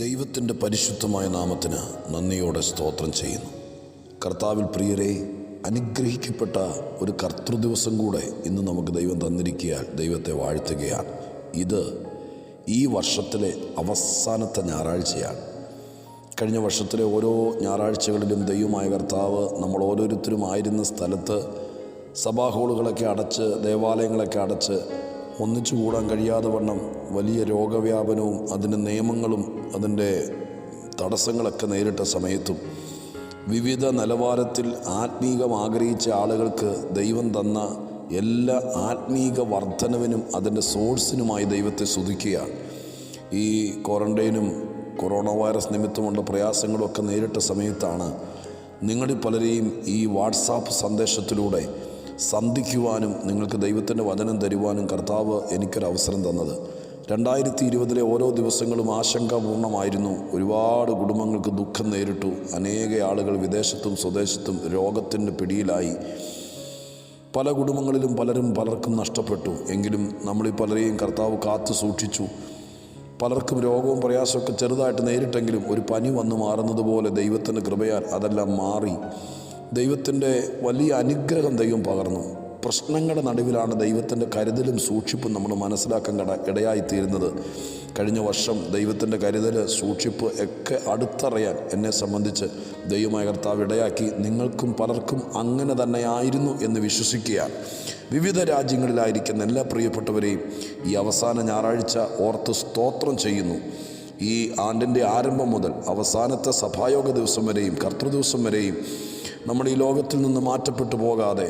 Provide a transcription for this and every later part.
ദൈവത്തിന്റെ പരിശുദ്ധമായ നാമത്തിന് നന്ദിയോടെ സ്തോത്രം ചെയ്യുന്നു. കർത്താവിൽ പ്രിയരെ അനുഗ്രഹിക്കപ്പെട്ട ഒരു കർത്തൃദിവസം കൂടെ ഇന്ന് നമുക്ക് ദൈവം തന്നിരിക്കിയാൽ ദൈവത്തെ വാഴ്ത്തുകയാണ്. ഇത് ഈ വർഷത്തിലെ അവസാനത്തെ ഞായറാഴ്ചയാണ്. കഴിഞ്ഞ വർഷത്തിലെ ഓരോ ഞായറാഴ്ചകളിലും ദൈവമായ കർത്താവ് നമ്മൾ ഓരോരുത്തരും ആയിരുന്ന സ്ഥലത്ത് സഭാ ഹോളുകളൊക്കെ അടച്ച് ദേവാലയങ്ങളൊക്കെ അടച്ച് ഒന്നിച്ചു കൂടാൻ കഴിയാതെ വണ്ണം വലിയ രോഗവ്യാപനവും അതിന്റെ നിയമങ്ങളും അതിന്റെ തടസ്സങ്ങളൊക്കെ നേരിട്ട സമയത്തും വിവിധ നിലവാരത്തിൽ ആത്മീകം ആഗ്രഹിച്ച ആളുകൾക്ക് ദൈവം തന്ന എല്ലാ ആത്മീക വർധനവിനും അതിന്റെ സോഴ്സിനുമായി ദൈവത്തെ സ്തുതിക്കുകയാണ്. ഈ ക്വാറന്റൈനും കൊറോണ വൈറസ് നിമിത്തമുള്ള പ്രയാസങ്ങളൊക്കെ നേരിട്ട സമയത്താണ് നിങ്ങളിൽ പലരെയും ഈ വാട്സാപ്പ് സന്ദേശത്തിലൂടെ സന്ധിക്കുവാനും നിങ്ങൾക്ക് ദൈവത്തിന്റെ വചനം തരുവാനും കർത്താവ് എനിക്കൊരു അവസരം തന്നത്. രണ്ടായിരത്തി ഇരുപതിലെ ഓരോ ദിവസങ്ങളും ആശങ്കാപൂർണമായിരുന്നു ഒരുപാട് കുടുംബങ്ങൾക്ക് ദുഃഖം നേരിട്ടു. അനേക ആളുകൾ വിദേശത്തും സ്വദേശത്തും രോഗത്തിന്റെ പിടിയിലായി. പല കുടുംബങ്ങളിലും പലരും പലർക്കും നഷ്ടപ്പെട്ടു. എങ്കിലും നമ്മളീ പലരെയും കർത്താവ് കാത്തു സൂക്ഷിച്ചു. പലർക്കും രോഗവും പ്രയാസമൊക്കെ ചെറുതായിട്ട് നേരിട്ടെങ്കിലും ഒരു പനി വന്നു മാറുന്നത് പോലെ ദൈവത്തിന്റെ കൃപയാൽ അതെല്ലാം മാറി. ദൈവത്തിന്റെ വലിയ അനുഗ്രഹം ദൈവം പകർന്നു. പ്രശ്നങ്ങളുടെ നടുവിലാണ് ദൈവത്തിന്റെ കരുതലും സൂക്ഷിപ്പും നമ്മൾ മനസ്സിലാക്കാൻ കട ഇടയായിത്തീരുന്നത്. കഴിഞ്ഞ വർഷം ദൈവത്തിന്റെ കരുതൽ സൂക്ഷിപ്പ് ഒക്കെ അടുത്തറിയാൻ എന്നെ സംബന്ധിച്ച് ദൈവമായ കർത്താവ് ഇടയാക്കി. നിങ്ങൾക്കും പലർക്കും അങ്ങനെ തന്നെയായിരുന്നു എന്ന് വിശ്വസിക്കുക വിവിധ രാജ്യങ്ങളിലായിരിക്കുന്ന എല്ലാ പ്രിയപ്പെട്ടവരെയും ഈ അവസാന ഞായറാഴ്ച ഓർത്ത് സ്തോത്രം ചെയ്യുന്നു. ഈ ആണ്ടിന്റെ ആരംഭം മുതൽ അവസാനത്തെ സഭായോഗ ദിവസം വരെയും കർത്തൃദിവസം വരെയും നമ്മൾ ഈ ലോകത്തിൽ നിന്ന് മാറ്റപ്പെട്ടു പോകാതെ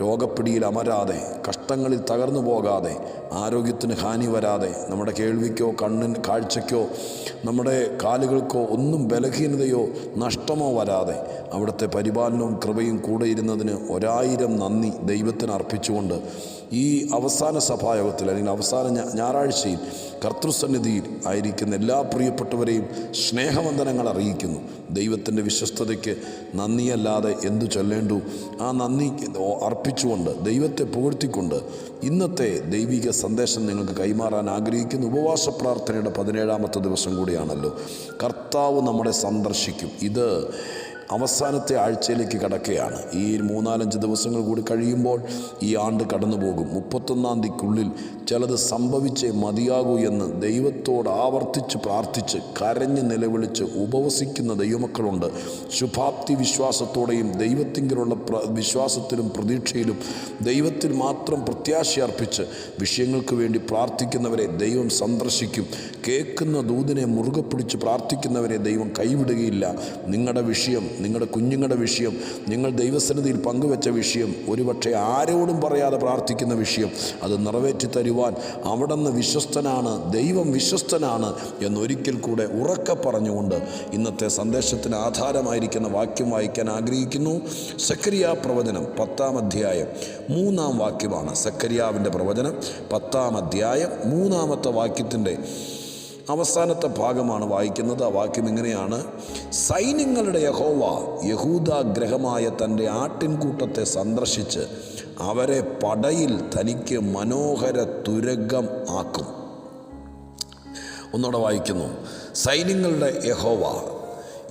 രോഗപ്പിടിയിൽ അമരാതെ കഷ്ടങ്ങളിൽ തകർന്നു പോകാതെ ആരോഗ്യത്തിന് ഹാനി വരാതെ നമ്മുടെ കേൾവിക്കോ കണ്ണിന് കാഴ്ചയ്ക്കോ നമ്മുടെ കാലുകൾക്കോ ഒന്നും ബലഹീനതയോ നഷ്ടമോ വരാതെ അവിടുത്തെ പരിപാലനവും കൃപയും കൂടെ ഇരുന്നതിന് ഒരായിരം നന്ദി ദൈവത്തിന് അർപ്പിച്ചുകൊണ്ട് ഈ അവസാന സഭായോഗത്തിൽ അല്ലെങ്കിൽ അവസാന ഞായറാഴ്ചയിൽ കർത്തൃസന്നിധിയിൽ ആയിരിക്കുന്ന എല്ലാ പ്രിയപ്പെട്ടവരെയും സ്നേഹവന്ദനങ്ങൾ അറിയിക്കുന്നു. ദൈവത്തിന്റെ വിശ്വസ്തതയ്ക്ക് നന്ദിയല്ലാതെ എന്തു ചൊല്ലേണ്ടു? ആ നന്ദി അർപ്പിച്ചുകൊണ്ട് ദൈവത്തെ പുകഴ്ത്തിക്കൊണ്ട് ഇന്നത്തെ ദൈവിക സന്ദേശം നിങ്ങൾക്ക് കൈമാറാൻ ആഗ്രഹിക്കുന്ന. ഉപവാസ പ്രാർത്ഥനയുടെ പതിനേഴാമത്തെ ദിവസം കൂടിയാണല്ലോ. കർത്താവ് നമ്മളെ സന്ദർശിക്കും. ഇത് അവസാനത്തെ ആഴ്ചയിലേക്ക് കടക്കുകയാണ്. ഈ മൂന്നാലഞ്ച് ദിവസങ്ങൾ കൂടി കഴിയുമ്പോൾ ഈ ആണ്ട് കടന്നു പോകും മുപ്പത്തൊന്നാം തീയതിക്കുള്ളിൽ ചിലത് സംഭവിച്ചേ മതിയാകൂ എന്ന് ദൈവത്തോട് ആവർത്തിച്ച് പ്രാർത്ഥിച്ച് കരഞ്ഞ് നിലവിളിച്ച് ഉപവസിക്കുന്ന ദൈവമക്കളുണ്ട്. ശുഭാപ്തി വിശ്വാസത്തോടെയും ദൈവത്തിങ്കിലുള്ള വിശ്വാസത്തിലും പ്രതീക്ഷയിലും ദൈവത്തിൽ മാത്രം പ്രത്യാശ അർപ്പിച്ച് വിഷയങ്ങൾക്ക് വേണ്ടി പ്രാർത്ഥിക്കുന്നവരെ ദൈവം സന്ദർശിക്കും. കേൾക്കുന്ന ദൂതിനെ മുറുകെ പിടിച്ച് പ്രാർത്ഥിക്കുന്നവരെ ദൈവം കൈവിടുകയില്ല. നിങ്ങളുടെ വിഷയം നിങ്ങളുടെ കുഞ്ഞുങ്ങളുടെ വിഷയം നിങ്ങൾ ദൈവസന്നിധിയിൽ പങ്കുവെച്ച വിഷയം ഒരുപക്ഷെ ആരോടും പറയാതെ പ്രാർത്ഥിക്കുന്ന വിഷയം അത് നിറവേറ്റി തരുവാൻ അവിടെ നിന്ന് വിശ്വസ്തനാണ് ദൈവം വിശ്വസ്തനാണ് എന്നൊരിക്കൽ കൂടെ ഉറക്കെ പറഞ്ഞുകൊണ്ട് ഇന്നത്തെ സന്ദേശത്തിന് ആധാരമായിരിക്കുന്ന വാക്യം വായിക്കാൻ ആഗ്രഹിക്കുന്നു. സക്കരിയ പ്രവചനം പത്താം അധ്യായം മൂന്നാം വാക്യമാണ് സക്കരിയാവിന്റെ പ്രവചനം പത്താം അധ്യായം മൂന്നാമത്തെ വാക്യത്തിന്റെ അവസാനത്തെ ഭാഗമാണ് വായിക്കുന്നത്. ആ വാക്യം ഇങ്ങനെയാണ്. സൈന്യങ്ങളുടെ യഹോവ യഹൂദാഗ്രഹമായ തന്റെ ആട്ടിൻകൂട്ടത്തെ സന്ദർശിച്ച് അവരെ പടയിൽ തനിക്ക് മനോഹര തുരകം ആക്കും. ഒന്നുകൂടെ വായിക്കുന്നു. സൈന്യങ്ങളുടെ യഹോവ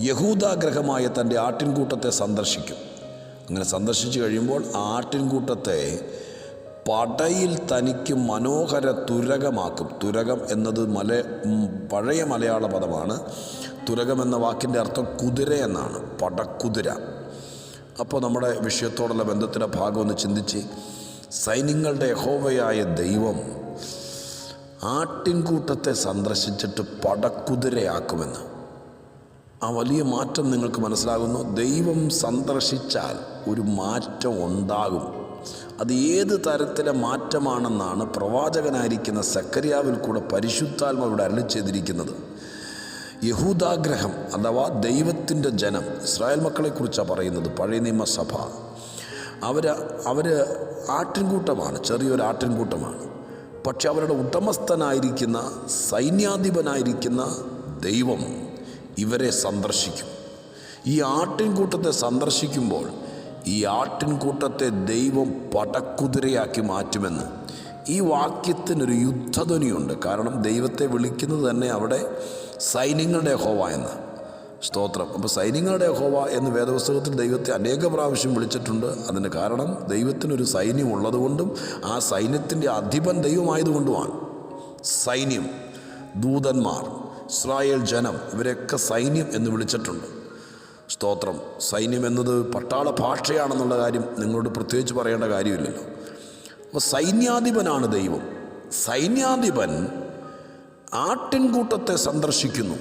യഹൂദാഗ്രഹമായ തന്റെ ആട്ടിൻകൂട്ടത്തെ സന്ദർശിക്കും. അങ്ങനെ സന്ദർശിച്ചു കഴിയുമ്പോൾ ആ ആട്ടിൻകൂട്ടത്തെ പടയിൽ തനിക്ക് മനോഹര തുരകമാക്കും. തുരകം എന്നത് മല പഴയ മലയാള പദമാണ്. തുരകം എന്ന വാക്കിന്റെ അർത്ഥം കുതിര എന്നാണ്. പടക്കുതിര. അപ്പോൾ നമ്മുടെ വിഷയത്തോടുള്ള ബന്ധത്തിന്റെ ഭാഗം ഒന്ന് ചിന്തിച്ച് സൈന്യങ്ങളുടെ യഹോവയായ ദൈവം ആട്ടിൻകൂട്ടത്തെ സന്ദർശിച്ചിട്ട് പടക്കുതിരയാക്കുമെന്ന്. ആ വലിയ മാറ്റം നിങ്ങൾക്ക് മനസ്സിലാകുന്നു. ദൈവം സന്ദർശിച്ചാൽ ഒരു മാറ്റം ഉണ്ടാകും. അത് ഏത് തരത്തിലെ മാറ്റമാണെന്നാണ് പ്രവാചകനായിരിക്കുന്ന സക്കരിയാവിൽ കൂടെ പരിശുദ്ധാത്മ ഇവിടെ അരളി ചെയ്തിരിക്കുന്നത്. യഹൂദാഗ്രഹം അഥവാ ദൈവത്തിന്റെ ജനം ഇസ്രായേൽ മക്കളെക്കുറിച്ചാണ് പറയുന്നത് പഴയ നിയമസഭ. അവർ അവർ ആട്ടിൻകൂട്ടമാണ് ചെറിയൊരു ആട്ടിൻകൂട്ടമാണ്. പക്ഷെ അവരുടെ ഉടമസ്ഥനായിരിക്കുന്ന സൈന്യാധിപനായിരിക്കുന്ന ദൈവം ഇവരെ സന്ദർശിക്കും. ഈ ആട്ടിൻകൂട്ടത്തെ സന്ദർശിക്കുമ്പോൾ ഈ ആട്ടിൻകൂട്ടത്തെ ദൈവം പടക്കുതിരയാക്കി മാറ്റുമെന്ന്. ഈ വാക്യത്തിനൊരു യുദ്ധധ്വനിയുണ്ട്. കാരണം ദൈവത്തെ വിളിക്കുന്നത് തന്നെ അവിടെ സൈന്യങ്ങളുടെ ഹോവ എന്ന്. സ്തോത്രം. അപ്പോൾ സൈന്യങ്ങളുടെ ഹോവ എന്ന് വേദപുസ്തകത്തിൽ ദൈവത്തെ അനേക പ്രാവശ്യം വിളിച്ചിട്ടുണ്ട്. അതിന് കാരണം ദൈവത്തിനൊരു സൈന്യം ഉള്ളതുകൊണ്ടും ആ സൈന്യത്തിന്റെ അധിപൻ ദൈവമായതുകൊണ്ടുമാണ്. സൈന്യം ദൂതന്മാർ ഇസ്രായേൽ ജനം ഇവരെയൊക്കെ സൈന്യം എന്ന് വിളിച്ചിട്ടുണ്ട്. സ്തോത്രം. സൈന്യം എന്നത് പട്ടാള ഭാഷയാണെന്നുള്ള കാര്യം നിങ്ങളോട് പ്രത്യേകിച്ച് പറയേണ്ട കാര്യമില്ലല്ലോ. അപ്പോൾ സൈന്യാധിപനാണ് ദൈവം. സൈന്യാധിപൻ ആട്ടിൻകൂട്ടത്തെ സന്ദർശിക്കുന്നു.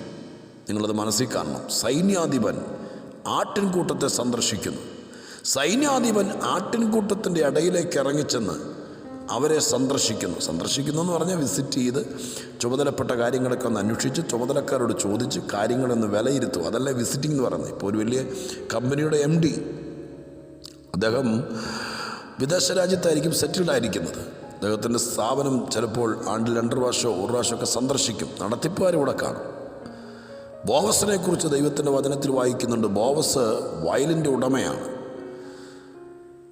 നിങ്ങളത് മനസ്സിൽ കാണണം. സൈന്യാധിപൻ ആട്ടിൻകൂട്ടത്തെ സന്ദർശിക്കുന്നു. സൈന്യാധിപൻ ആട്ടിൻകൂട്ടത്തിന്റെ ഇടയിലേക്ക് ഇറങ്ങിച്ചെന്ന് അവരെ സന്ദർശിക്കുന്നു. സന്ദർശിക്കുന്നു എന്ന് പറഞ്ഞാൽ വിസിറ്റ് ചെയ്ത് ചുമതലപ്പെട്ട കാര്യങ്ങളൊക്കെ ഒന്ന് അന്വേഷിച്ച് ചുമതലക്കാരോട് ചോദിച്ച് കാര്യങ്ങളൊന്ന് വിലയിരുത്തും അതല്ലേ വിസിറ്റിംഗ് എന്ന് പറയുന്നത്. ഇപ്പോൾ ഒരു വലിയ കമ്പനിയുടെ എം ഡി അദ്ദേഹം വിദേശ രാജ്യത്തായിരിക്കും സെറ്റിൽഡ് ആയിരിക്കുന്നത്. അദ്ദേഹത്തിന്റെ സ്ഥാപനം ചിലപ്പോൾ ആണ്ടിൽ രണ്ട് പ്രാവശ്യമോ ഒരു പ്രാവശ്യമൊക്കെ സന്ദർശിക്കും. നടത്തിപ്പുകാരിവിടെ കാണും. ബോവസിനെ കുറിച്ച് ദൈവത്തിന്റെ വചനത്തിൽ വായിക്കുന്നുണ്ട്. ബോവസ് വയലിന്റെ ഉടമയാണ്.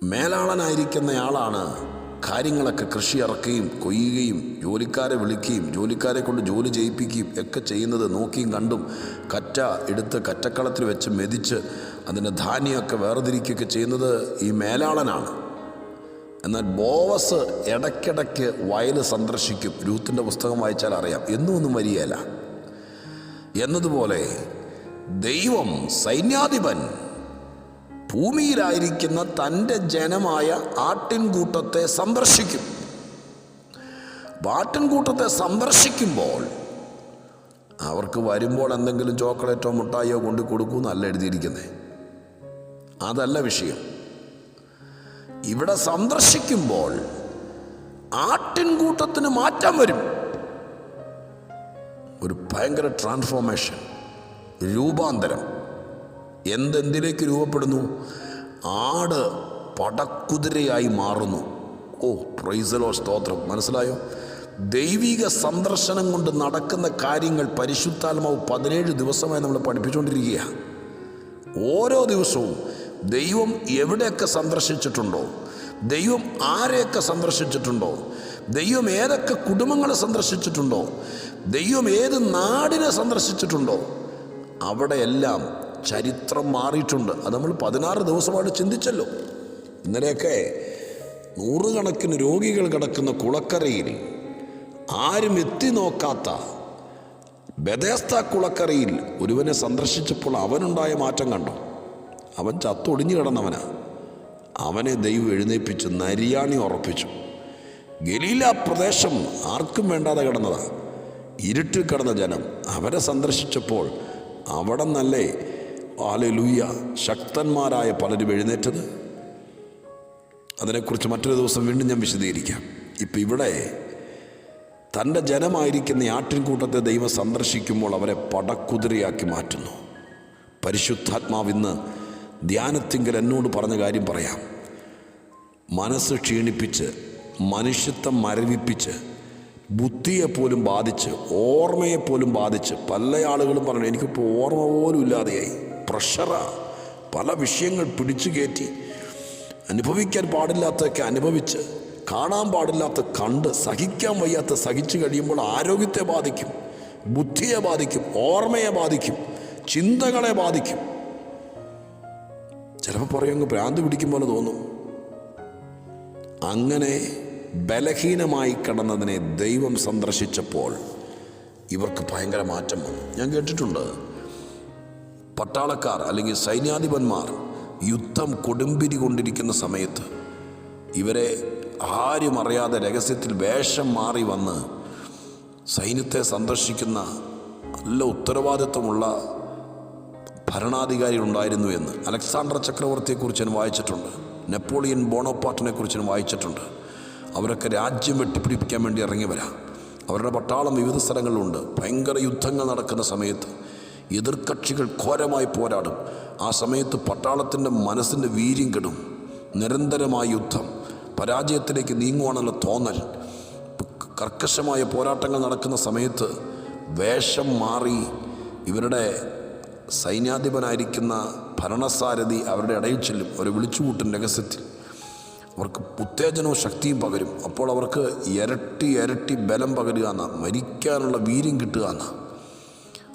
മേലാളനായിരിക്കുന്നയാളാണ് കാര്യങ്ങളൊക്കെ കൃഷി ഇറക്കുകയും കൊയ്യുകയും ജോലിക്കാരെ വിളിക്കുകയും ജോലിക്കാരെ കൊണ്ട് ജോലി ചെയ്യിപ്പിക്കുകയും ഒക്കെ ചെയ്യുന്നത് നോക്കിയും കണ്ടും കറ്റ എടുത്ത് കറ്റക്കളത്തിൽ വെച്ച് മെതിച്ച് അതിന്റെ ധാന്യമൊക്കെ വേർതിരിക്കുകയൊക്കെ ചെയ്യുന്നത് ഈ മേലാളനാണ്. എന്നാൽ ബോവസ് ഇടയ്ക്കിടയ്ക്ക് വയൽ സന്ദർശിക്കും. രൂത്തിന്റെ പുസ്തകം വായിച്ചാൽ അറിയാം. എന്നും ഒന്നും വരികയല്ല എന്നതുപോലെ ദൈവം സൈന്യാധിപൻ ഭൂമിയിലായിരിക്കുന്ന തന്റെ ജനമായ ആട്ടിൻകൂട്ടത്തെ സന്ദർശിക്കും. ആട്ടിൻകൂട്ടത്തെ സന്ദർശിക്കുമ്പോൾ അവർക്ക് വരുമ്പോൾ എന്തെങ്കിലും ചോക്ലേറ്റോ മുട്ടായോ കൊണ്ട് കൊടുക്കുമെന്നല്ല എഴുതിയിരിക്കുന്നത് അതല്ല വിഷയം. ഇവിടെ സന്ദർശിക്കുമ്പോൾ ആട്ടിൻകൂട്ടത്തിന് മാറ്റം വരും. ഒരു ഭയങ്കര ട്രാൻസ്ഫോർമേഷൻ രൂപാന്തരം. എന്തെന്തിലേക്ക് രൂപപ്പെടുന്നു? ആട് പടക്കുതിരയായി മാറുന്നു. ഓ പ്രൈസലോ സ്തോത്രം. മനസ്സിലായോ? ദൈവിക സന്ദർശനം കൊണ്ട് നടക്കുന്ന കാര്യങ്ങൾ പരിശുദ്ധാത്മാവ് പതിനേഴ് ദിവസമായി നമ്മൾ പഠിപ്പിച്ചുകൊണ്ടിരിക്കുകയാണ് ഓരോ ദിവസവും ദൈവം എവിടെയൊക്കെ സന്ദർശിച്ചിട്ടുണ്ടോ ദൈവം ആരെയൊക്കെ സന്ദർശിച്ചിട്ടുണ്ടോ ദൈവം ഏതൊക്കെ കുടുംബങ്ങളെ സന്ദർശിച്ചിട്ടുണ്ടോ ദൈവം ഏത് നാടിനെ സന്ദർശിച്ചിട്ടുണ്ടോ അവിടെയെല്ലാം ചരിത്രം മാറിയിട്ടുണ്ട്. അത് നമ്മൾ പതിനാറ് ദിവസമായിട്ട് ചിന്തിച്ചല്ലോ. ഇന്നലെയൊക്കെ നൂറുകണക്കിന് രോഗികൾ കിടക്കുന്ന കുളക്കരയിൽ ആരും എത്തി നോക്കാത്ത ബദേസ്ത കുളക്കരയിൽ ഒരുവനെ സന്ദർശിച്ചപ്പോൾ അവനുണ്ടായ മാറ്റം കണ്ടു? അവൻ ചത്തൊടിഞ്ഞു കിടന്നവനാ. അവനെ ദൈവം എഴുന്നേപ്പിച്ച് നരിയാണി ഉറപ്പിച്ചു. ഗലീല പ്രദേശം ആർക്കും വേണ്ടാതെ കിടന്നതാണ് ഇരുട്ടിൽ കിടന്ന ജനം അവരെ സന്ദർശിച്ചപ്പോൾ അവിടെ നല്ലേ ആലലൂയ. ശക്തന്മാരായ പലരും എഴുന്നേറ്റത്. അതിനെക്കുറിച്ച് മറ്റൊരു ദിവസം വീണ്ടും ഞാൻ വിശദീകരിക്കാം. ഇപ്പം ഇവിടെ തന്റെ ജനമായിരിക്കുന്ന ആട്ടിൻകൂട്ടത്തെ ദൈവം സന്ദർശിക്കുമ്പോൾ അവരെ പടക്കുതിരയാക്കി മാറ്റുന്നു. പരിശുദ്ധാത്മാവ് ഇന്ന് ധ്യാനത്തിങ്കൽ എന്നോട് പറഞ്ഞ കാര്യം പറയാം. മനസ്സ് ക്ഷീണിപ്പിച്ച് മനുഷ്യത്വം മരവിപ്പിച്ച് ബുദ്ധിയെപ്പോലും ബാധിച്ച് ഓർമ്മയെപ്പോലും ബാധിച്ച് പല ആളുകളും പറഞ്ഞു എനിക്കിപ്പോൾ ഓർമ്മ പോലും ഇല്ലാതെയായി. പ്രഷറാ പല വിഷയങ്ങൾ പിടിച്ചു കയറ്റി. അനുഭവിക്കാൻ പാടില്ലാത്തതൊക്കെ അനുഭവിച്ച് കാണാൻ പാടില്ലാത്ത കണ്ട് സഹിക്കാൻ വയ്യാത്ത സഹിച്ചു കഴിയുമ്പോൾ ആരോഗ്യത്തെ ബാധിക്കും ബുദ്ധിയെ ബാധിക്കും ഓർമ്മയെ ബാധിക്കും ചിന്തകളെ ബാധിക്കും. ചിലപ്പോൾ പറയുമെങ്കിൽ ഭ്രാന്ത് പിടിക്കും പോലെ തോന്നും. അങ്ങനെ ബലഹീനമായി കിടന്നതിനെ ദൈവം സന്ദർശിച്ചപ്പോൾ ഇവർക്ക് ഭയങ്കര മാറ്റം വന്നു. ഞാൻ കേട്ടിട്ടുണ്ട് പട്ടാളക്കാർ അല്ലെങ്കിൽ സൈന്യാധിപന്മാർ യുദ്ധം കൊടുമ്പിരി കൊണ്ടിരിക്കുന്ന സമയത്ത് ഇവരെ ആരും അറിയാതെ രഹസ്യത്തിൽ വേഷം മാറി വന്ന് സൈന്യത്തെ സന്ദർശിക്കുന്ന നല്ല ഉത്തരവാദിത്വമുള്ള ഭരണാധികാരികളുണ്ടായിരുന്നു എന്ന് അലക്സാണ്ടർ ചക്രവർത്തിയെക്കുറിച്ച് ഞാൻ വായിച്ചിട്ടുണ്ട്. നെപ്പോളിയൻ ബോണോപ്പാട്ടിനെ കുറിച്ച് ഞാൻ വായിച്ചിട്ടുണ്ട്. അവരൊക്കെ രാജ്യം വെട്ടിപ്പിടിപ്പിക്കാൻ വേണ്ടി ഇറങ്ങി വരാം അവരുടെ പട്ടാളം വിവിധ സ്ഥലങ്ങളിലുണ്ട്. ഭയങ്കര യുദ്ധങ്ങൾ നടക്കുന്ന സമയത്ത് എതിർകക്ഷികൾ ഘോരമായി പോരാടും. ആ സമയത്ത് പട്ടാളത്തിന്റെ മനസ്സിന്റെ വീര്യം കെടും. നിരന്തരമായ യുദ്ധം. പരാജയത്തിലേക്ക് നീങ്ങുവാനുള്ള തോന്നൽ. കർക്കശമായ പോരാട്ടങ്ങൾ നടക്കുന്ന സമയത്ത് വേഷം മാറി ഇവരുടെ സൈന്യാധിപനായിരിക്കുന്ന ഭരണസാരഥി അവരുടെ ഇടയിൽ ചെല്ലും അവരെ വിളിച്ചുകൂട്ടും രഹസ്യത്തിൽ. അവർക്ക് ഉത്തേജനവും ശക്തിയും പകരും. അപ്പോൾ അവർക്ക് ഇരട്ടി ഇരട്ടി ബലം പകരുക എന്നാണ് മരിക്കാനുള്ള വീര്യം കിട്ടുക എന്ന.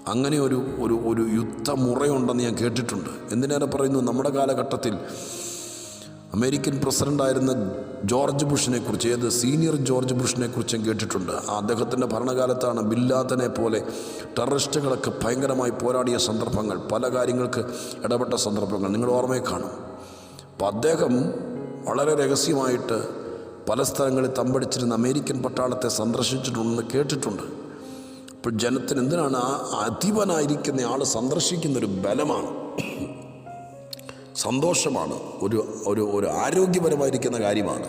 അങ്ങനെ ഒരു ഒരു ഒരു യുദ്ധമുറയുണ്ടെന്ന് ഞാൻ കേട്ടിട്ടുണ്ട്. എന്തിനേറെ പറയുന്നു? നമ്മുടെ കാലഘട്ടത്തിൽ അമേരിക്കൻ പ്രസിഡന്റായിരുന്ന ജോർജ് ബുഷിനെ കുറിച്ച് ഏത് സീനിയർ ജോർജ് ബുഷിനെ കുറിച്ചും കേട്ടിട്ടുണ്ട്. അദ്ദേഹത്തിന്റെ ഭരണകാലത്താണ് ബില്ലാത്തനെ പോലെ ടെററിസ്റ്റുകളൊക്കെ ഭയങ്കരമായി പോരാടിയ സന്ദർഭങ്ങൾ പല കാര്യങ്ങൾക്ക് ഇടപെട്ട സന്ദർഭങ്ങൾ. നിങ്ങൾ ഓർമ്മയെ കാണും. അപ്പോൾ അദ്ദേഹം വളരെ രഹസ്യമായിട്ട് പല സ്ഥലങ്ങളിൽ തമ്പടിച്ചിരുന്ന അമേരിക്കൻ പട്ടാളത്തെ സന്ദർശിച്ചിട്ടുണ്ടെന്ന് കേട്ടിട്ടുണ്ട്. അപ്പോൾ ജനത്തിന് എന്തിനാണ് ആ അധിപനായിരിക്കുന്ന ആൾ സന്ദർശിക്കുന്ന ഒരു ബലമാണ്? സന്തോഷമാണ്. ഒരു ഒരു ഒരു ആരോഗ്യപരമായിരിക്കുന്ന കാര്യമാണ്.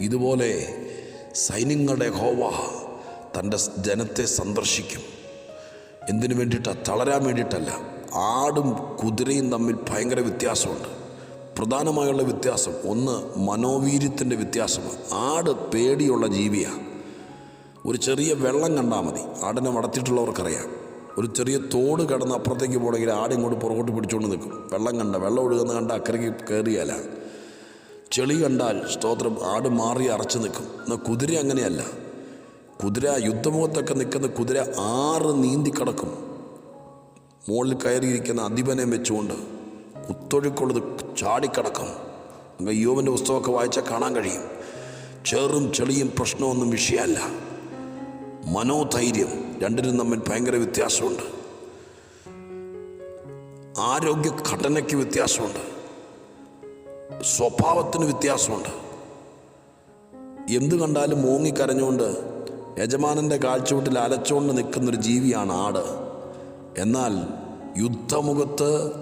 ഇതുപോലെ സൈന്യങ്ങളുടെ ഹോവ തന്റെ ജനത്തെ സന്ദർശിക്കും. എന്തിനു വേണ്ടിയിട്ടാണ് തളരാൻ വേണ്ടിയിട്ടല്ല. ആടും കുതിരയും തമ്മിൽ ഭയങ്കര വ്യത്യാസമുണ്ട്. പ്രധാനമായുള്ള വ്യത്യാസം. ഒന്ന് മനോവീര്യത്തിന്റെ വ്യത്യാസമാണ്. ആട് പേടിയുള്ള ജീവിയാണ് ഒരു ചെറിയ വെള്ളം കണ്ടാൽ മതി. ആടിനെ വളർത്തിയിട്ടുള്ളവർക്കറിയാം. ഒരു ചെറിയ തോട് കടന്ന് അപ്പുറത്തേക്ക് പോകണമെങ്കിൽ ആട് ഇങ്ങോട്ട് പുറകോട്ട് പിടിച്ചുകൊണ്ട് നിൽക്കും. വെള്ളം കണ്ട വെള്ളം ഒഴുകുന്ന കണ്ട അക്കരയ്ക്ക് കയറിയാല ചെളി കണ്ടാൽ സ്തോത്രം ആട് മാറി അറച്ചു നിൽക്കും. എന്നാൽ കുതിര അങ്ങനെയല്ല. കുതിര യുദ്ധമുഖത്തൊക്കെ നിൽക്കുന്ന കുതിര ആറ് നീന്തി കിടക്കും. മുകളിൽ കയറിയിരിക്കുന്ന അധിപനെ വെച്ചുകൊണ്ട് കുത്തൊഴുക്കുള്ളത് ചാടിക്കിടക്കും. യോവന്റെ പുസ്തകമൊക്കെ വായിച്ചാൽ കാണാൻ കഴിയും. ചെറും ചെളിയും പ്രശ്നമൊന്നും വിഷയമല്ല. മനോധൈര്യം രണ്ടിനും തമ്മിൽ ഭയങ്കര വ്യത്യാസമുണ്ട്. ആരോഗ്യ ഘടനയ്ക്ക് വ്യത്യാസമുണ്ട്. സ്വഭാവത്തിന് വ്യത്യാസമുണ്ട്. എന്ത് കണ്ടാലും മൂങ്ങിക്കരഞ്ഞുകൊണ്ട് യജമാനന്റെ കാഴ്ചവട്ടിൽ അലച്ചുകൊണ്ട് നിൽക്കുന്നൊരു ജീവിയാണ് ആട്. എന്നാൽ യുദ്ധമുഖത്ത്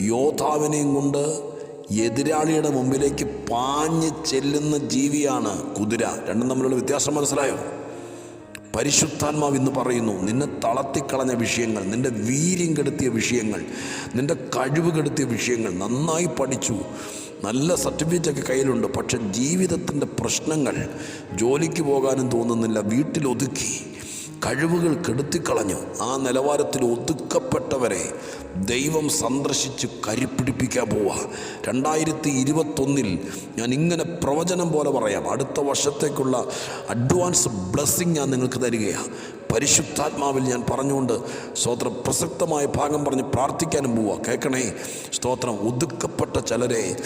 യോദ്ധാവിനെയും കൊണ്ട് എതിരാളിയുടെ മുമ്പിലേക്ക് പാഞ്ഞ് ചെല്ലുന്ന ജീവിയാണ് കുതിര. രണ്ടും തമ്മിലുള്ള വ്യത്യാസം മനസ്സിലായോ? പരിശുദ്ധാത്മാവ് ഇന്ന് പറയുന്നു നിന്നെ തളർത്തിക്കളഞ്ഞ വിഷയങ്ങൾ നിന്റെ വീര്യം കെടുത്തിയ വിഷയങ്ങൾ നിന്റെ കഴിവ് കെടുത്തിയ വിഷയങ്ങൾ നന്നായി പഠിച്ചു. നല്ല സർട്ടിഫിക്കറ്റൊക്കെ കയ്യിലുണ്ട് പക്ഷെ ജീവിതത്തിന്റെ പ്രശ്നങ്ങൾ ജോലിക്ക് പോകാനും തോന്നുന്നില്ല വീട്ടിലൊതുക്കി. കഴിവുകൾ കെടുത്തിക്കളഞ്ഞു. ആ നിലവാരത്തിൽ ഒതുക്കപ്പെട്ടവരെ ദൈവം സന്ദർശിച്ച് കരിപ്പിടിപ്പിക്കാൻ പോവുക രണ്ടായിരത്തി ഇരുപത്തൊന്നിൽ ഞാൻ ഇങ്ങനെ പ്രവചനം പോലെ പറയാം. അടുത്ത വർഷത്തേക്കുള്ള അഡ്വാൻസ് ബ്ലെസ്സിങ് ഞാൻ നിങ്ങൾക്ക് തരികയാണ് പരിശുദ്ധാത്മാവിൽ ഞാൻ പറഞ്ഞുകൊണ്ട് സ്തോത്രം പ്രസക്തമായ ഭാഗം പറഞ്ഞ് പ്രാർത്ഥിക്കാനും പോവുക കേൾക്കണേ സ്തോത്രം ഒതുക്കപ്പെട്ട ചിലരെ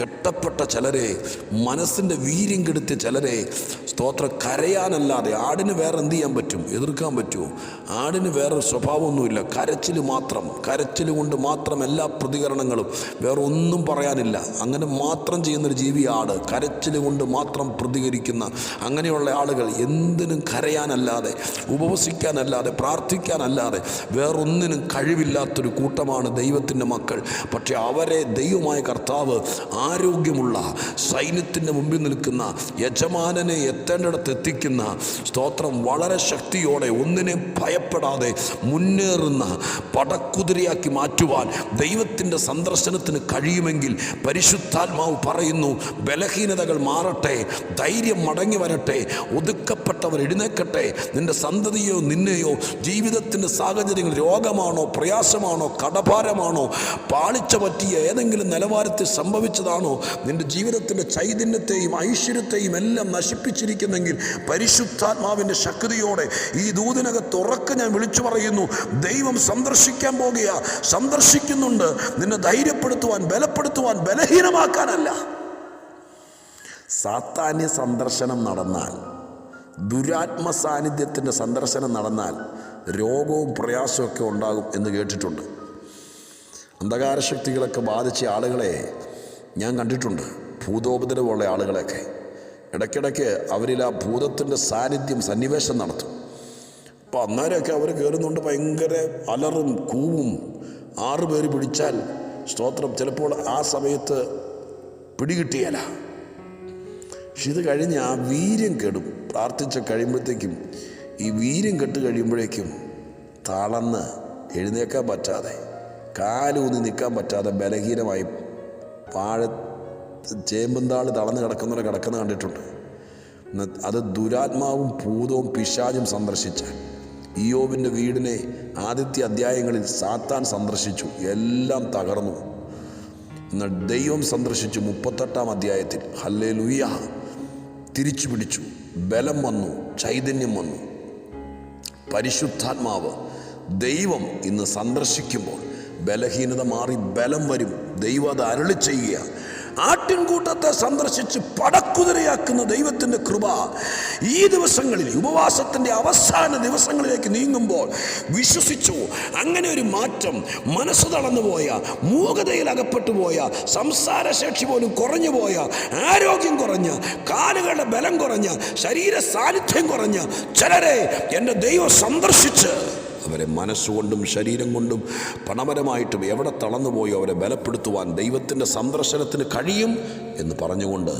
കെട്ടപ്പെട്ട ചിലരെ മനസ്സിന്റെ വീര്യം കെടുത്തിയ ചിലരെ സ്തോത്രം കരയാനല്ലാതെ ആടിന് വേറെ എന്ത് ചെയ്യാൻ പറ്റും? എതിർക്കാൻ പറ്റുമോ? ആടിന് വേറെ സ്വഭാവമൊന്നുമില്ല. കരച്ചിൽ മാത്രം. കരച്ചിൽ കൊണ്ട് മാത്രം എല്ലാ പ്രതികരണങ്ങളും വേറെ ഒന്നും പറയാനില്ല. അങ്ങനെ മാത്രം ചെയ്യുന്നൊരു ജീവി ആട് കരച്ചിൽ കൊണ്ട് മാത്രം പ്രതികരിക്കുന്ന അങ്ങനെയുള്ള ആളുകൾ എന്തിനും കരയാനല്ലാതെ ഉപവസിക്കാനല്ലാതെ പ്രാർത്ഥിക്കാനല്ലാതെ വേറൊന്നിനും കഴിവില്ലാത്തൊരു കൂട്ടമാണ് ദൈവത്തിന്റെ മക്കൾ. പക്ഷെ അവരെ ദൈവമായ കർത്താവ് ആരോഗ്യമുള്ള സൈന്യത്തിന്റെ മുമ്പിൽ നിൽക്കുന്ന യജമാനനെ എത്തേണ്ടിടത്ത് എത്തിക്കുന്ന സ്തോത്രം വളരെ ശക്തിയോടെ ഒന്നിനെ ഭയപ്പെടാതെ മുന്നേറുന്ന പടക്കുതിരയാക്കി മാറ്റുവാൻ ദൈവത്തിന്റെ സന്ദർശനത്തിന് കഴിയുമെങ്കിൽ പരിശുദ്ധാത്മാവ് പറയുന്നു ബലഹീനതകൾ മാറട്ടെ ധൈര്യം മടങ്ങി വരട്ടെ ഒതുക്കപ്പെട്ടവർ എഴുന്നേക്കട്ടെ നിന്റെ സന്തതിയോ നിന്നെയോ ജീവിതത്തിന്റെ സാഹചര്യങ്ങൾ രോഗമാണോ പ്രയാസമാണോ കടഭാരമാണോ പാളിച്ച പറ്റിയ ഏതെങ്കിലും നിലവാരത്തിൽ സംഭവിച്ചതാണോ നിന്റെ ജീവിതത്തിന്റെ ചൈതന്യത്തെയും ഐശ്വര്യത്തെയും എല്ലാം നശിപ്പിച്ചിരിക്കുന്നെങ്കിൽ പരിശുദ്ധാത്മാവിന്റെ ശക്തിയോടെ ഈ ദൂതിനകത്ത് ഉറക്കെ ഞാൻ വിളിച്ചു പറയുന്നു ദൈവം സന്ദർശിക്കാൻ പോകുക. സന്ദർശിക്കുന്നുണ്ട്. നിന്നെ ധൈര്യപ്പെടുത്തുവാൻ ബലപ്പെടുത്തുവാൻ ബലഹീനമാക്കാനല്ല. സാത്താന്യ സന്ദർശനം നടന്നാൽ ദുരാത്മ സാന്നിധ്യത്തിന്റെ സന്ദർശനം നടന്നാൽ രോഗവും പ്രയാസമൊക്കെ ഉണ്ടാകും എന്ന് കേട്ടിട്ടുണ്ട്. അന്ധകാരശക്തികളൊക്കെ ബാധിച്ച ആളുകളെ ഞാൻ കണ്ടിട്ടുണ്ട്. ഭൂതോപദ്രവമുള്ള ആളുകളെയൊക്കെ. ഇടയ്ക്കിടയ്ക്ക് അവരിൽ ആ ഭൂതത്തിന്റെ സാന്നിധ്യം സന്നിവേശം നടത്തും. അപ്പോൾ അന്നേരമൊക്കെ അവർ കയറുന്നുണ്ട് ഭയങ്കര അലറും കൂവും. ആറ് പേര് പിടിച്ചാൽ സ്തോത്രം. ചിലപ്പോൾ ആ സമയത്ത് പിടികിട്ടിയല്ല പക്ഷെ ഇത് കഴിഞ്ഞ് ആ വീര്യം കെടും. പ്രാർത്ഥിച്ച കഴിയുമ്പോഴത്തേക്കും ഈ വീര്യം കെട്ട് കഴിയുമ്പോഴേക്കും തളന്ന് എഴുന്നേക്കാൻ പറ്റാതെ കാലൂന്നി നിൽക്കാൻ പറ്റാതെ ബലഹീനമായി പാഴ ചേമ്പുന്താൾ തളർന്ന് കിടക്കുന്നവരെ കിടക്കുന്ന കണ്ടിട്ടുണ്ട്. അത് ദുരാത്മാവും ഭൂതവും പിശാചും സന്ദർശിച്ച ഇയോബിന്റെ വീടിനെ ആദ്യത്തെ അധ്യായങ്ങളിൽ സാത്താൻ സന്ദർശിച്ചു. എല്ലാം തകർന്നു. എന്നാൽ ദൈവം സന്ദർശിച്ചു മുപ്പത്തെട്ടാം അധ്യായത്തിൽ. ഹല്ലേ ലുയ്യ തിരിച്ചു പിടിച്ചു. ബലം വന്നു. ചൈതന്യം വന്നു. പരിശുദ്ധാത്മാവ് ദൈവം ഇന്ന് സന്ദർശിക്കുമ്പോൾ ബലഹീനത മാറി ബലം വരും. ദൈവം അത് അരളി ചെയ്യുക ആട്ടിൻകൂട്ടത്തെ സന്ദർശിച്ച് പടക്കുതിരയാക്കുന്ന ദൈവത്തിന്റെ കൃപ ഈ ദിവസങ്ങളിൽ ഉപവാസത്തിന്റെ അവസാന ദിവസങ്ങളിലേക്ക് നീങ്ങുമ്പോൾ വിശ്വസിച്ചു. അങ്ങനെ ഒരു മാറ്റം മനസ്സ് തളന്നുപോയ മൂകതയിൽ അകപ്പെട്ടു പോയ സംസാരശേഷി പോലും കുറഞ്ഞു പോയ ആരോഗ്യം കുറഞ്ഞ കാലുകളുടെ ബലം കുറഞ്ഞ ശരീര സാന്നിധ്യം കുറഞ്ഞ ചിലരെ എന്റെ ദൈവം സന്ദർശിച്ച് അവരെ മനസ്സുകൊണ്ടും ശരീരം കൊണ്ടും പണപരമായിട്ടും എവിടെ തളർന്നുപോയോ അവരെ ബലപ്പെടുത്തുവാൻ ദൈവത്തിന്റെ സന്ദർശനത്തിന് കഴിയും എന്ന് പറഞ്ഞുകൊണ്ട്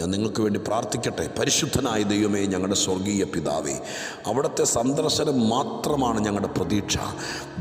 ഞാൻ നിങ്ങൾക്ക് വേണ്ടി പ്രാർത്ഥിക്കട്ടെ. പരിശുദ്ധനായ ദൈവമേ ഞങ്ങളുടെ സ്വർഗീയ പിതാവേ അവിടുത്തെ സന്ദർശനം മാത്രമാണ് ഞങ്ങളുടെ പ്രതീക്ഷ.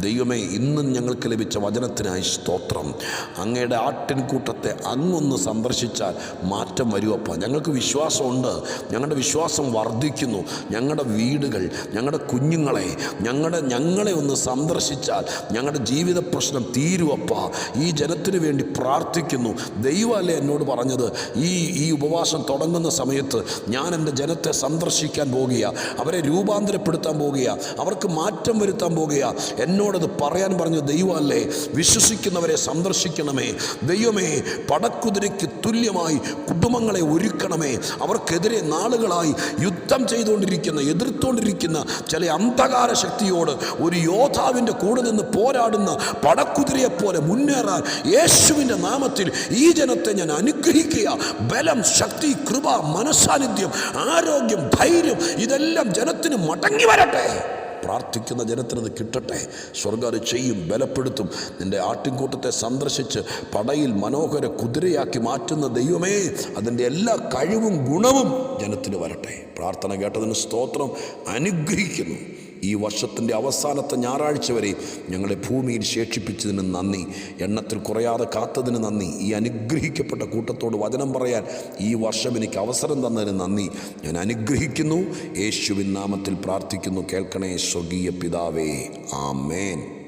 ദൈവമേ ഇന്നും ഞങ്ങൾക്ക് ലഭിച്ച വചനത്തിനായി സ്തോത്രം. അങ്ങയുടെ ആട്ടിൻകൂട്ടത്തെ അങ്ങൊന്ന് സന്ദർശിച്ചാൽ മാറ്റം വരുമപ്പ ഞങ്ങൾക്ക് വിശ്വാസമുണ്ട്. ഞങ്ങളുടെ വിശ്വാസം വർദ്ധിക്കുന്നു. ഞങ്ങളുടെ വീടുകൾ ഞങ്ങളുടെ കുഞ്ഞുങ്ങളെ ഞങ്ങളുടെ ഞങ്ങളെ ഒന്ന് സന്ദർശിച്ചാൽ ഞങ്ങളുടെ ജീവിത പ്രശ്നം തീരുവപ്പ. ഈ ജനത്തിന് വേണ്ടി പ്രാർത്ഥിക്കുന്നു. ദൈവമല്ലേ എന്നോട് പറഞ്ഞത് ഈ ഈ ഉപവാസം തുടങ്ങുന്ന സമയത്ത് ഞാൻ എന്റെ ജനത്തെ സന്ദർശിക്കാൻ പോകുക അവരെ രൂപാന്തരപ്പെടുത്താൻ പോകുക അവർക്ക് മാറ്റം വരുത്താൻ പോകുക എന്നോടത് പറയാൻ പറഞ്ഞു ദൈവമല്ലേ വിശ്വസിക്കുന്നവരെ സന്ദർശിക്കണമേ. ദൈവമേ പടക്കുതിരയ്ക്ക് തുല്യമായി കുടുംബങ്ങളെ ഒരുക്കണമേ. അവർക്കെതിരെ നാളുകളായി യുദ്ധം ചെയ്തുകൊണ്ടിരിക്കുന്ന എതിർത്തുകൊണ്ടിരിക്കുന്ന ചില അന്ധകാര ശക്തിയോട് ഒരു യോദ്ധാവിന്റെ കൂടെ നിന്ന് പോരാടുന്ന പടക്കുതിരയെപ്പോലെ മുന്നേറാൻ യേശുവിന്റെ നാമത്തിൽ ഈ ജനത്തെ ഞാൻ അനുഗ്രഹിക്കുക. ബലം ശക്തി കൃപ മനസാന്നിധ്യം ആരോഗ്യം ധൈര്യം ഇതെല്ലാം ജനത്തിന് മടങ്ങി വരട്ടെ. പ്രാർത്ഥിക്കുന്ന ജനത്തിനത് കിട്ടട്ടെ. സ്വർഗം ചെയ്യും ബലപ്പെടുത്തും. നിന്റെ ആട്ടിൻകൂട്ടത്തെ സന്ദർശിച്ച് പടയിൽ മനോഹര കുതിരയാക്കി മാറ്റുന്ന ദൈവമേ അതിന്റെ എല്ലാ കഴിവും ഗുണവും ജനത്തിന് വരട്ടെ. പ്രാർത്ഥന കേട്ടതിന് സ്തോത്രം. അനുഗ്രഹിക്കുന്നു. ഈ വർഷത്തിന്റെ അവസാനത്തെ ഞായറാഴ്ച വരെ ഞങ്ങളെ ഭൂമിയിൽ ശേഷിപ്പിച്ചതിന് നന്ദി. എണ്ണത്തിൽ കുറയാതെ കാത്തതിന് നന്ദി. ഈ അനുഗ്രഹിക്കപ്പെട്ട കൂട്ടത്തോട് വചനം പറയാൻ ഈ വർഷം എനിക്ക് അവസരം തന്നതിന് നന്ദി. ഞാൻ അനുഗ്രഹിക്കുന്നു. യേശുവിൻ നാമത്തിൽ പ്രാർത്ഥിക്കുന്നു. കേൾക്കണേ സ്വർഗീയ പിതാവേ. ആമേൻ.